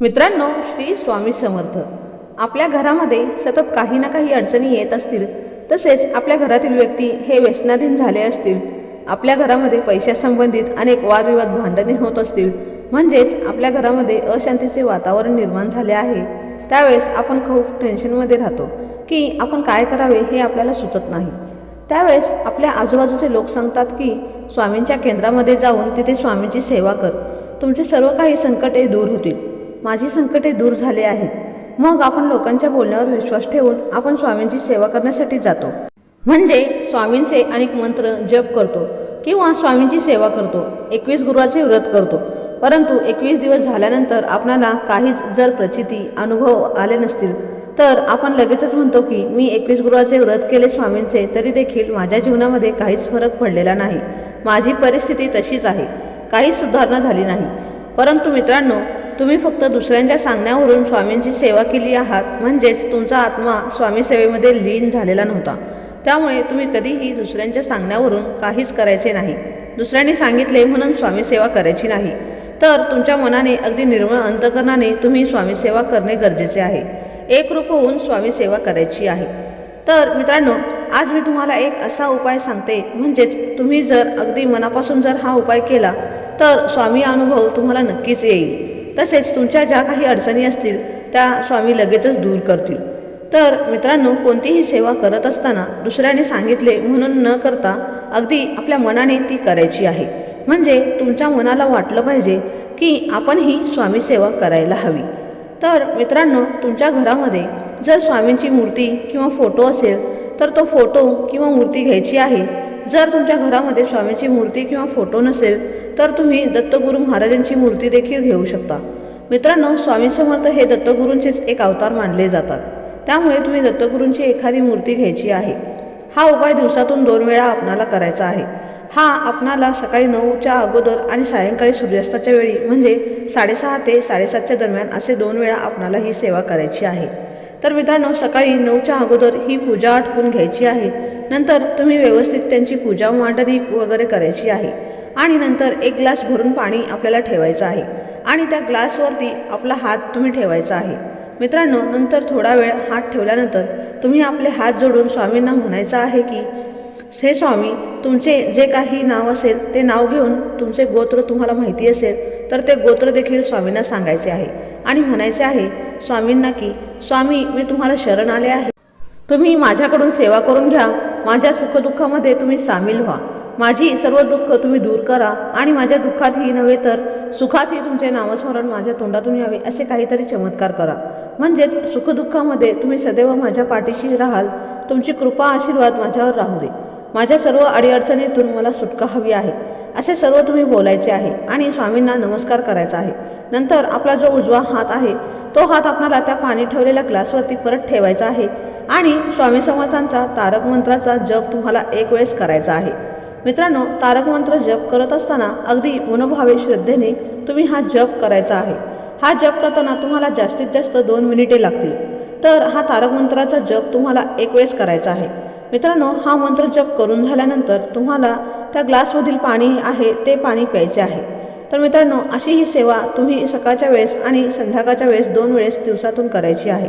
मित्रांनो श्री स्वामी समर्थ. आपल्या घरामध्ये सतत काही ना काही अडचणी येत असतील तसेच आपल्या घरातील व्यक्ती हे व्यसनाधीन झाले असतील आपल्या घरामध्ये पैशासंबंधित अनेक वादविवाद भांडणे होत असतील म्हणजेच आपल्या घरामध्ये अशांतीचे वातावरण निर्माण झाले आहे त्यावेळेस आपण खूप टेन्शनमध्ये राहतो की आपण काय करावे हे आपल्याला सुचत नाही. त्यावेळेस आपल्या आजूबाजूचे लोक सांगतात की स्वामींच्या केंद्रामध्ये जाऊन तिथे स्वामींची सेवा कर. तुमचे सर्व काही संकटे दूर होतील. माझी संकटे दूर झाले आहेत. मग आपण लोकांच्या बोलण्यावर विश्वास ठेवून आपण स्वामींची सेवा करण्यासाठी जातो. म्हणजे स्वामींचे अनेक मंत्र जप करतो किंवा स्वामींची सेवा करतो एकवीस गुरुवाचे व्रत करतो. परंतु एकवीस दिवस झाल्यानंतर आपणाला काहीच जर प्रचिती अनुभव आले नसतील तर आपण लगेचच म्हणतो की मी एकवीस गुरुवाचे व्रत केले स्वामींचे तरी देखील माझ्या जीवनामध्ये काहीच फरक पडलेला नाही. माझी परिस्थिती तशीच आहे. काहीच सुधारणा झाली नाही. परंतु मित्रांनो तुम्ही फक्त दुसऱ्यांच्या सांगण्यावरून स्वामींची सेवा केली आहात म्हणजेच तुमचा आत्मा स्वामीसेवेमध्ये लीन झालेला नव्हता. त्यामुळे तुम्ही कधीही दुसऱ्यांच्या सांगण्यावरून काहीच करायचे नाही. दुसऱ्यांनी सांगितले म्हणून स्वामीसेवा करायची नाही. तर तुमच्या मनाने अगदी निर्मळ अंतकरणाने तुम्ही स्वामीसेवा करणे गरजेचे आहे. एकरूप होऊन स्वामीसेवा करायची आहे. तर मित्रांनो आज मी तुम्हाला एक असा उपाय सांगते म्हणजेच तुम्ही जर अगदी मनापासून जर हा उपाय केला तर स्वामी अनुभव तुम्हाला नक्कीच येईल. तसेच तुमच्या ज्या काही अडचणी असतील त्या स्वामी लगेचच दूर करतील. तर मित्रांनो कोणतीही सेवा करत असताना दुसऱ्याने सांगितले म्हणून न करता अगदी आपल्या मनाने ती करायची आहे. म्हणजे तुमच्या मनाला वाटलं पाहिजे की आपण ही स्वामी सेवा करायला हवी. तर मित्रांनो तुमच्या घरामध्ये जर स्वामींची मूर्ती किंवा फोटो असेल तर तो फोटो किंवा मूर्ती घ्यायची आहे. जर तुमच्या घरामध्ये स्वामींची मूर्ती किंवा फोटो नसेल तर तुम्ही दत्तगुरू महाराजांची मूर्ती देखील घेऊ शकता. मित्रांनो स्वामी समर्थ हे दत्तगुरूंचेच एक अवतार मानले जातात. त्यामुळे तुम्ही दत्तगुरूंची एखादी मूर्ती घ्यायची आहे. हा उपाय दिवसातून दोन वेळा आपणाला करायचा आहे. हा आपणाला सकाळी नऊच्या अगोदर आणि सायंकाळी सूर्यास्ताच्या वेळी म्हणजे साडेसहा ते साडेसातच्या दरम्यान असे दोन वेळा आपणाला ही सेवा करायची आहे. तर मित्रांनो सकाळी नऊच्या अगोदर ही पूजा आटपून घ्यायची आहे. नंतर तुम्ही व्यवस्थित त्यांची पूजा मांडणी वगैरे करायची आहे. आणि नंतर एक ग्लास भरून पाणी आपल्याला ठेवायचं आहे. आणि त्या ग्लासवरती आपला हात तुम्ही ठेवायचा आहे. मित्रांनो नंतर थोडा वेळ हात ठेवल्यानंतर तुम्ही आपले हात जोडून स्वामींना म्हणायचं आहे की हे स्वामी तुमचे जे काही नाव असेल ते नाव घेऊन तुमचे गोत्र तुम्हाला माहिती असेल तर ते गोत्र देखील स्वामींना सांगायचे आहे. आणि म्हणायचे आहे स्वामींना की स्वामी मी तुम्हाला शरण आले आहे. तुम्ही माझ्याकडून सेवा करून घ्या. माझ्या सुखदुःखामध्ये तुम्ही सामील व्हा. माझी सर्व दुःख तुम्ही दूर करा. आणि माझ्या दुःखातही नव्हे तर सुखातही तुमचे नामस्मरण माझ्या तोंडातून यावे असे काहीतरी चमत्कार करा. म्हणजेच सुखदुःखामध्ये तुम्ही सदैव माझ्या पाठीशी राहाल. तुमची कृपा आशीर्वाद माझ्यावर राहू दे. माझ्या सर्व अडीअडचणीतून मला सुटका हवी आहे. असे सर्व तुम्ही बोलायचे आहे आणि स्वामींना नमस्कार करायचा आहे. नंतर आपला जो उजवा हात आहे तो हात आपणाला त्या पाणी ठेवलेल्या ग्लासवरती परत ठेवायचा आहे आणि स्वामी समर्थांचा तारक मंत्राचा जप तुम्हाला एक वेळेस करायचा आहे. मित्रांनो तारक मंत्र जप करत असताना अगदी मनोभावे श्रद्धेने तुम्ही हा जप करायचा आहे. हा जप करताना तुम्हाला जास्तीत जास्त दोन मिनिटे लागतील. तर हा तारक मंत्राचा जप तुम्हाला एक वेळेस करायचा आहे. मित्रांनो हा मंत्र जप करून झाल्यानंतर तुम्हाला त्या ग्लासमधील पाणी आहे ते पाणी प्यायचे आहे. तर मित्रांनो अशी ही सेवा तुम्ही सकाळच्या वेळेस आणि संध्याकाळच्या वेळेस दोन वेळेस दिवसातून करायची आहे.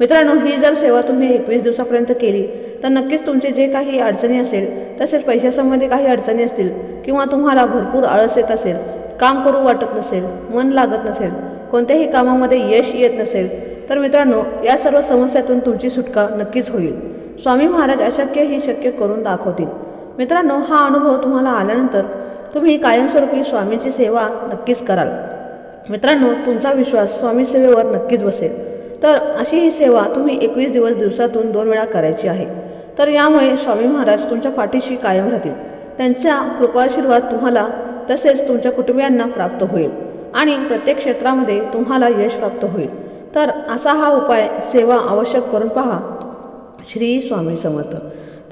मित्रांनो ही जर सेवा तुम्ही एकवीस दिवसापर्यंत केली तर नक्कीच तुमचे जे काही अडचणी असेल तसेच पैशासंबंधी काही अडचणी असतील किंवा तुम्हाला भरपूर आळस येत असेल काम करू वाटत नसेल मन लागत नसेल कोणत्याही कामामध्ये यश येत नसेल तर मित्रांनो या सर्व समस्यातून तुमची सुटका नक्कीच होईल. स्वामी महाराज अशक्य ही शक्य करून दाखवतील. मित्रांनो हा अनुभव तुम्हाला आल्यानंतर तुम्ही कायमस्वरूपी स्वामीची सेवा नक्कीच कराल. मित्रांनो तुमचा विश्वास स्वामी सेवेवर नक्कीच बसेल. तर अशी ही सेवा तुम्ही एकवीस दिवस दिवसातून दोन वेळा करायची आहे. तर यामुळे स्वामी महाराज तुमच्या पाठीशी कायम राहतील. त्यांच्या कृपाशीर्वाद तुम्हाला तसेच तुमच्या कुटुंबियांना प्राप्त होईल आणि प्रत्येक क्षेत्रामध्ये तुम्हाला यश प्राप्त होईल. तर असा हा उपाय सेवा आवश्यक करून पहा. श्री स्वामी समर्थ.